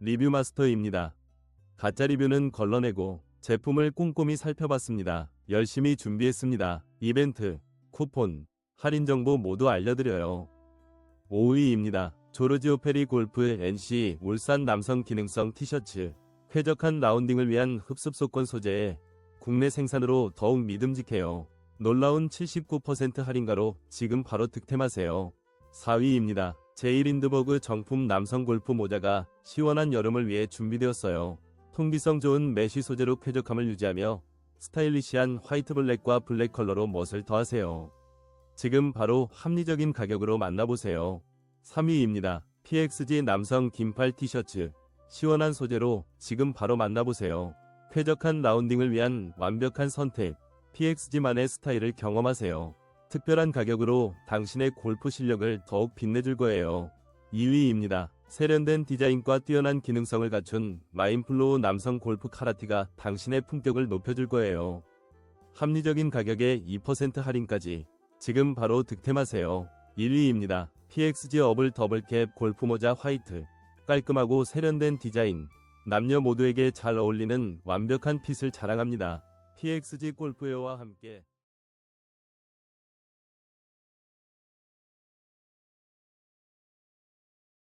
리뷰 마스터입니다. 가짜 리뷰는 걸러내고 제품을 꼼꼼히 살펴봤습니다. 열심히 준비했습니다. 이벤트, 쿠폰, 할인 정보 모두 알려드려요. 5위입니다. 조르지오 페리 골프 NC 울산 남성 기능성 티셔츠. 쾌적한 라운딩을 위한 흡습소권 소재에 국내 생산으로 더욱 믿음직해요. 놀라운 79% 할인가로 지금 바로 득템하세요. 4위입니다. 제이린드버그 정품 남성 골프 모자가 시원한 여름을 위해 준비되었어요. 통기성 좋은 메쉬 소재로 쾌적함을 유지하며 스타일리시한 화이트 블랙과 블랙 컬러로 멋을 더하세요. 지금 바로 합리적인 가격으로 만나보세요. 3위입니다. PXG 남성 긴팔 티셔츠. 시원한 소재로 지금 바로 만나보세요. 쾌적한 라운딩을 위한 완벽한 선택. PXG만의 스타일을 경험하세요. 특별한 가격으로 당신의 골프 실력을 더욱 빛내줄 거예요. 2위입니다. 세련된 디자인과 뛰어난 기능성을 갖춘 마인플로우 남성 골프 카라티가 당신의 품격을 높여줄 거예요. 합리적인 가격에 2% 할인까지 지금 바로 득템하세요. 1위입니다. PXG 어블 더블캡 골프 모자 화이트. 깔끔하고 세련된 디자인. 남녀 모두에게 잘 어울리는 완벽한 핏을 자랑합니다. PXG 골프웨어와 함께